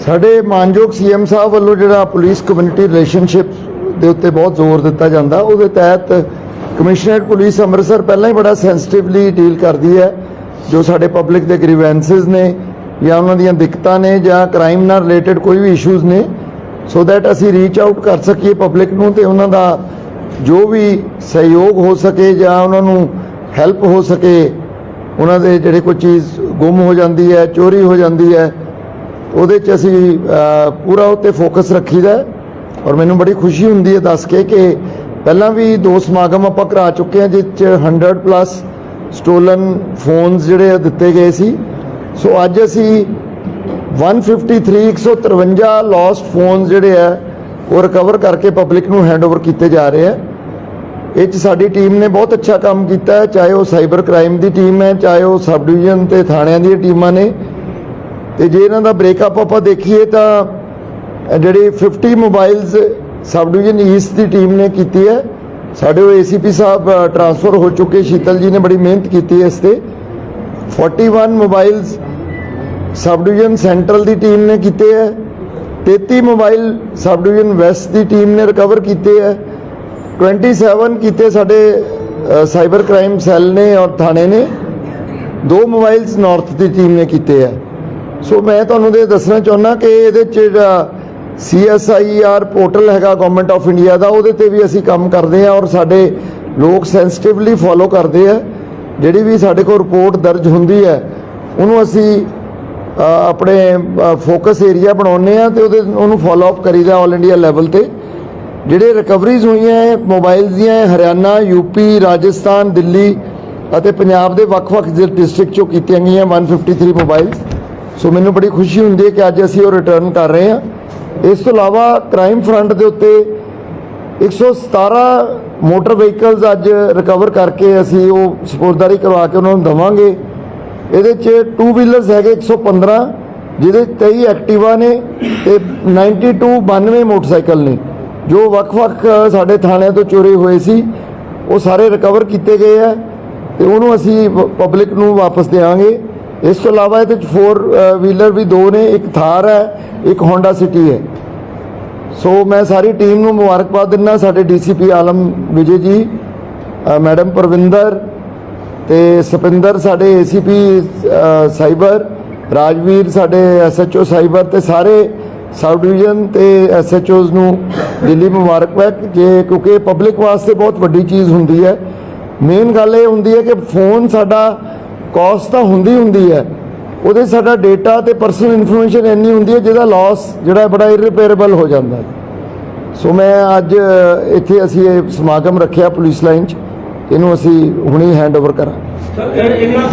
ਸਾਡੇ ਮਾਨਯੋਗ ਸੀਐਮ ਸਾਹਿਬ ਵੱਲੋਂ ਜਿਹੜਾ ਪੁਲਿਸ ਕਮਿਊਨਿਟੀ ਰਿਲੇਸ਼ਨਸ਼ਿਪ ਦੇ ਉੱਤੇ ਬਹੁਤ ਜ਼ੋਰ ਦਿੱਤਾ ਜਾਂਦਾ, ਉਹਦੇ ਤਹਿਤ ਕਮਿਸ਼ਨਰੇਟ ਪੁਲਿਸ ਅੰਮ੍ਰਿਤਸਰ ਪਹਿਲਾਂ ਹੀ ਬੜਾ ਸੈਂਸਿਟਿਵਲੀ ਡੀਲ ਕਰਦੀ ਹੈ, ਜੋ ਸਾਡੇ ਪਬਲਿਕ ਦੇ ਗ੍ਰੀਵੈਂਸਸ ਨੇ ਜਾਂ ਉਹਨਾਂ ਦੀਆਂ ਦਿੱਕਤਾਂ ਨੇ ਜਾਂ ਕ੍ਰਾਈਮ ਨਾਲ ਰਿਲੇਟਡ ਕੋਈ ਵੀ ਇਸ਼ੂਜ਼ ਨੇ ਸੋ ਦੈਟ ਅਸੀਂ ਰੀਚ ਆਊਟ ਕਰ ਸਕੀਏ ਪਬਲਿਕ ਨੂੰ ਤੇ ਉਹਨਾਂ ਦਾ ਜੋ ਵੀ ਸਹਿਯੋਗ ਹੋ ਸਕੇ ਜਾਂ ਉਹਨਾਂ ਨੂੰ ਹੈਲਪ ਹੋ ਸਕੇ, ਉਹਨਾਂ ਦੇ ਜਿਹੜੇ ਕੋਈ ਚੀਜ਼ ਗੁੰਮ ਹੋ ਜਾਂਦੀ ਹੈ, ਚੋਰੀ ਹੋ ਜਾਂਦੀ ਹੈ, ਉਹਦੇ 'ਚ ਅਸੀਂ ਪੂਰਾ ਉੱਤੇ ਫੋਕਸ ਰੱਖੀਦਾ ਹੈ ਔਰ ਮੈਨੂੰ ਬੜੀ ਖੁਸ਼ੀ ਹੁੰਦੀ ਹੈ ਦੱਸ ਕੇ ਕਿ ਪਹਿਲਾਂ ਵੀ ਦੋ ਸਮਾਗਮ ਆਪਾਂ ਕਰਾ ਚੁੱਕੇ ਹਾਂ, ਜਿਸ 'ਚ 100 ਪਲੱਸ ਸਟੋਲਨ ਫੋਨਸ ਜਿਹੜੇ ਆ ਦਿੱਤੇ ਗਏ ਸੀ। ਸੋ ਅੱਜ ਅਸੀਂ 153 153 ਲੋਸਟ ਫੋਨਸ ਜਿਹੜੇ ਆ, ਉਹ ਰਿਕਵਰ ਕਰਕੇ ਪਬਲਿਕ ਨੂੰ ਹੈਂਡਓਵਰ ਕੀਤੇ ਜਾ ਰਹੇ ਆ। ਇਹ 'ਚ ਸਾਡੀ ਟੀਮ ਨੇ ਬਹੁਤ ਅੱਛਾ ਕੰਮ ਕੀਤਾ ਹੈ, ਚਾਹੇ ਉਹ ਸਾਈਬਰ ਕ੍ਰਾਈਮ ਦੀ ਟੀਮ ਹੈ, ਚਾਹੇ ਉਹ ਸਬ ਡਿਵੀਜ਼ਨ ਤੇ ਥਾਣਿਆਂ ਦੀਆਂ ਟੀਮਾਂ ਨੇ। ਤੇ ਜੇ ਇਹਨਾਂ ਦਾ ਬ੍ਰੇਕਅਪ ਆਪਾਂ ਦੇਖੀਏ ਤਾਂ ਜਿਹੜੇ ਜਿਹੜੀ 50 ਮੋਬਾਈਲਸ ਸਬ ਡਿਵੀਜ਼ਨ ਈਸਟ ਦੀ ਟੀਮ ਨੇ ਕੀਤੀ ਹੈ। ਸਾਡੇ ਉਹ ਏਸੀਪੀ ਸਾਹਿਬ ਟਰਾਂਸਫਰ ਹੋ ਚੁੱਕੇ, ਸ਼ੀਤਲ ਜੀ ਨੇ ਬੜੀ ਮਿਹਨਤ ਕੀਤੀ ਇਸ ਤੇ। 41 ਮੋਬਾਈਲਸ ਸਬ ਡਿਵੀਜ਼ਨ ਸੈਂਟਰਲ ਦੀ ਟੀਮ ਨੇ ਕੀਤੇ ਹੈ। 33 ਮੋਬਾਈਲ ਸਬ ਡਿਵੀਜ਼ਨ ਵੈਸਟ ਦੀ ਟੀਮ ਨੇ ਰਿਕਵਰ ਕੀਤੇ ਹੈ। 27 ਕੀਤੇ ਸਾਡੇ ਸਾਈਬਰ ਕ੍ਰਾਈਮ ਸੈੱਲ ਨੇ ਔਰ ਥਾਣੇ ਨੇ। ਦੋ ਮੋਬਾਈਲਸ ਨਾਰਥ ਦੀ ਟੀਮ ਨੇ ਕੀਤੇ ਹੈ ਸੋ ਮੈਂ ਤੁਹਾਨੂੰ ਇਹ ਦੱਸਣਾ ਚਾਹੁੰਦਾ ਕਿ ਇਹਦੇ ਚ ਜਿਹੜਾ CSIR ਪੋਰਟਲ ਹੈਗਾ ਗਵਰਨਮੈਂਟ ਆਫ ਇੰਡੀਆ ਦਾ, ਉਹਦੇ ਤੇ ਵੀ ਅਸੀਂ ਕੰਮ ਕਰਦੇ ਹਾਂ ਔਰ ਸਾਡੇ ਲੋਕ ਸੈਂਸਿਟਿਵਲੀ ਫੋਲੋ ਕਰਦੇ ਆ। ਜਿਹੜੀ ਵੀ ਸਾਡੇ ਕੋਲ ਰਿਪੋਰਟ ਦਰਜ ਹੁੰਦੀ ਹੈ, ਉਹਨੂੰ ਅਸੀਂ ਆਪਣੇ ਫੋਕਸ ਏਰੀਆ ਬਣਾਉਂਦੇ ਆ ਤੇ ਉਹਦੇ, ਉਹਨੂੰ ਫੋਲੋ ਅਪ ਕਰੀਦਾ ਆਲ ਇੰਡੀਆ ਲੈਵਲ ਤੇ। ਜਿਹੜੇ ਰਿਕਵਰੀਜ਼ ਹੋਈਆਂ ਹੈ ਮੋਬਾਈਲਸ ਦੀਆਂ ਹੈ, ਹਰਿਆਣਾ ਯੂਪੀ ਰਾਜਸਥਾਨ ਦਿੱਲੀ ਅਤੇ ਪੰਜਾਬ ਦੇ ਵੱਖ-ਵੱਖ ਡਿਸਟ੍ਰਿਕਟ ਚੋਂ ਕੀਤੀਆਂ ਗਈਆਂ 153 ਮੋਬਾਈਲਸ ਸੋ ਮੈਨੂੰ ਬੜੀ ਖੁਸ਼ੀ ਹੁੰਦੀ ਹੈ ਕਿ ਅੱਜ ਅਸੀਂ ਉਹ ਰਿਟਰਨ ਕਰ ਰਹੇ ਹਾਂ। ਇਸ ਤੋਂ ਇਲਾਵਾ ਕ੍ਰਾਈਮ ਫਰੰਟ ਦੇ ਉੱਤੇ 117 ਮੋਟਰ ਵਹੀਕਲਸ ਅੱਜ ਰਿਕਵਰ ਕਰਕੇ ਅਸੀਂ ਉਹ ਸਪੋਰਟਦਾਰੀ ਕਰਵਾ ਕੇ ਉਹਨਾਂ ਨੂੰ ਦਵਾਂਗੇ। ਇਹਦੇ 'ਚ ਟੂ ਵੀਲਰਸ ਹੈਗੇ 115 ਜਿਹਦੇ 'ਚ 23 ਐਕਟਿਵਾ ਨੇ ਤੇ 92 92 ਮੋਟਰਸਾਈਕਲ ਨੇ। ਜੋ ਵੱਖ-ਵੱਖ ਸਾਡੇ ਥਾਣਿਆਂ ਤੋਂ ਚੋਰੀ ਹੋਏ ਸੀ, ਉਹ ਸਾਰੇ ਰਿਕਵਰ ਕੀਤੇ ਗਏ ਆ ਤੇ ਉਹਨੂੰ ਅਸੀਂ ਪਬਲਿਕ ਨੂੰ ਵਾਪਸ ਦੇਵਾਂਗੇ ਇਸ ਤੋਂ ਇਲਾਵਾ ਇਹਦੇ 'ਚ 4 ਵੀਲਰ ਵੀ ਦੋ ਨੇ, ਇੱਕ ਥਾਰ ਹੈ, ਇੱਕ ਹੋਂਡਾ ਸਿਟੀ ਹੈ। ਸੋ ਮੈਂ ਸਾਰੀ ਟੀਮ ਨੂੰ ਮੁਬਾਰਕਬਾਦ ਦਿੰਦਾ, ਸਾਡੇ ਡੀਸੀਪੀ ਆਲਮ ਵਿਜੇ ਜੀ ਮੈਡਮ ਪਰਵਿੰਦਰ ਤੇ ਸਪਿੰਦਰ ਸਾਡੇ ਏਸੀਪੀ ਸਾਈਬਰ, ਰਾਜਵੀਰ ਸਾਡੇ ਐਸਐਚਓ ਸਾਈਬਰ ਤੇ ਸਾਰੇ ਸਬ ਡਿਵੀਜ਼ਨ ਤੇ ਐਸਐਚਓਜ਼ ਨੂੰ ਦਿੱਲੀ ਮੁਬਾਰਕਬਾਦ, ਜੇ ਕਿਉਂਕਿ ਪਬਲਿਕ ਵਾਸਤੇ ਬਹੁਤ ਵੱਡੀ ਚੀਜ਼ ਹੁੰਦੀ ਹੈ। ਮੇਨ ਗੱਲ ਇਹ ਹੁੰਦੀ ਹੈ ਕਿ ਫੋਨ ਸਾਡਾ ਕਾਸਟ ਤਾਂ ਹੁੰਦੀ ਹੁੰਦੀ ਹੈ। ਉਹਦੇ ਸਾਡਾ ਡੇਟਾ ਤੇ ਪਰਸਨਲ ਇਨਫੋਰਮੇਸ਼ਨ ਇੰਨੀ ਹੁੰਦੀ ਹੈ ਜਿਹਦਾ ਲਾਸ ਜਿਹੜਾ ਬੜਾ ਇਰਰਿਪੇਅਰੇਬਲ ਹੋ ਜਾਂਦਾ ਹੈ। ਸੋ ਮੈਂ ਅੱਜ, ਇੱਥੇ ਅਸੀਂ ਇਹ ਸਮਾਗਮ ਰੱਖਿਆ ਪੁਲਿਸ ਲਾਈਨ 'ਚ। ਇਹਨੂੰ ਅਸੀਂ ਹੁਣੇ ਹੈਂਡਓਵਰ ਕਰਾਂਗੇ। ਸਰ ਇਹਨਾਂ